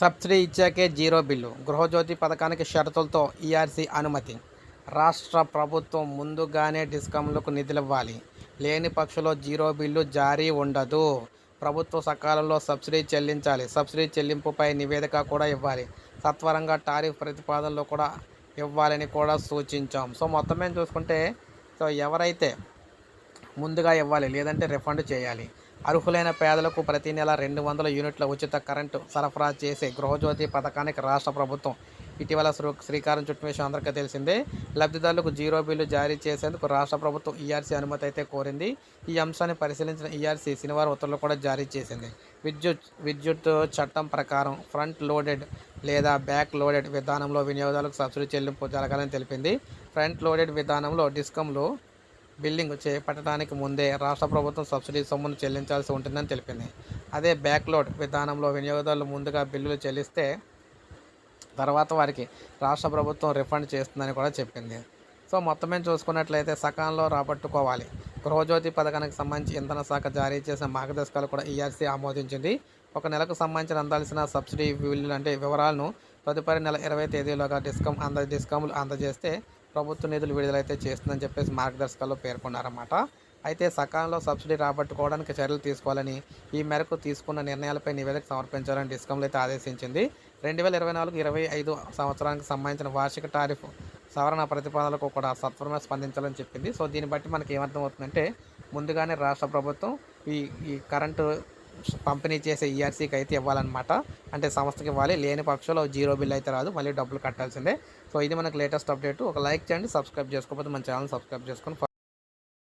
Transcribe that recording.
Subsidy ఇచ్చాకే zero bill. Gruhajyothi పథకానికి షరతులతో ఈఆర్సీ అనుమతి. రాష్ట్ర ప్రభుత్వం ముందుగానే డిస్కంలకు నిధులివ్వాలి. లేని పక్షంలో జీరో బిల్లు జారీ ఉండదు. ప్రభుత్వ సకాలంలో సబ్సిడీ చెల్లించాలి. సబ్సిడీ చెల్లింపుపై నివేదిక కూడా ఇవ్వాలి. సత్వరంగా టారిఫ్ ప్రతిపాదనలు కూడా ఇవ్వాలని కూడా సూచించాం. సో మొత్తం మీద చూసుకుంటే సో ఎవరైతే ముందుగా ఇవ్వాలి లేదంటే రిఫండ్ చేయాలి. అర్హులైన పేదలకు ప్రతి నెల రెండు వందల యూనిట్ల ఉచిత కరెంటు సరఫరా చేసే గృహజ్యోతి పథకానికి రాష్ట్ర ప్రభుత్వం ఇటీవల శ్రీ- శ్రీకారం చుట్టూ విషయం అందరికీ తెలిసిందే. లబ్ధిదారులకు జీరో బిల్లు జారీ చేసేందుకు రాష్ట్ర ప్రభుత్వం ఈఆర్సీ అనుమతి అయితే కోరింది. ఈ అంశాన్ని పరిశీలించిన ఈఆర్సీ శనివారం ఉత్తర్వులు కూడా జారీ చేసింది. విద్యుత్ విద్యుత్ చట్టం ప్రకారం ఫ్రంట్ లోడెడ్ లేదా బ్యాక్ లోడెడ్ విధానంలో వినియోగదారులకు సబ్సిడీ చెల్లింపు జరగాలని తెలిపింది. ఫ్రంట్ లోడెడ్ విధానంలో డిస్కంలో బిల్లింగ్ చేపట్టడానికి ముందే రాష్ట్ర ప్రభుత్వం సబ్సిడీ సొమ్మును చెల్లించాల్సి ఉంటుందని తెలిపింది. అదే బ్యాక్లోడ్ విధానంలో వినియోగదారులు ముందుగా బిల్లులు చెల్లిస్తే తర్వాత వారికి రాష్ట్ర ప్రభుత్వం రిఫండ్ చేస్తుందని కూడా చెప్పింది. సో మొత్తం మీద చూసుకున్నట్లయితే సకాలంలో రాబట్టుకోవాలి. గృహజ్యోతి పథకానికి సంబంధించి ఇంధన శాఖ జారీ చేసిన మార్గదర్శకాలు కూడా ఈఆర్సీ ఆమోదించింది. ఒక నెలకు సంబంధించిన అందాల్సిన సబ్సిడీ బిల్లులు అంటే వివరాలను తదుపరి నెల ఇరవై తేదీలోగా డిస్కమ్ అంద డిస్కమ్లు అందజేస్తే ప్రభుత్వ నిధులు విడుదలైతే చేస్తుందని చెప్పేసి మార్గదర్శకాల్లో పేర్కొన్నారన్నమాట. అయితే సకాలంలో సబ్సిడీ రాబట్టుకోవడానికి చర్యలు తీసుకోవాలని ఈ మేరకు తీసుకున్న నిర్ణయాలపై నివేదిక సమర్పించాలని డిస్కంలు అయితే ఆదేశించింది. రెండు వేల ఇరవై నాలుగు ఇరవై ఐదు సంవత్సరానికి సంబంధించిన వార్షిక టారిఫ్ సవరణ ప్రతిపాదనలకు కూడా సత్వరమే స్పందించాలని చెప్పింది. సో దీన్ని బట్టి మనకి ఏమర్థమవుతుందంటే ముందుగానే రాష్ట్ర ప్రభుత్వం ఈ ఈ కరెంటు పంపిణీ చేసే ఈఆర్సీకి అయితే ఇవ్వాలన్నమాట. అంటే సంస్థకి ఇవ్వాలి. లేని పక్షంలో జీరో బిల్ అయితే రాదు. మళ్ళీ డబ్బులు కట్టాల్సిందే. సో ఇది మనకు లేటెస్ట్ అప్డేట్ ఒక లైక్ చేయండి సబ్స్క్రైబ్ చేసుకోకపోతే మన ఛానల్ సబ్స్క్రైబ్ చేసుకొని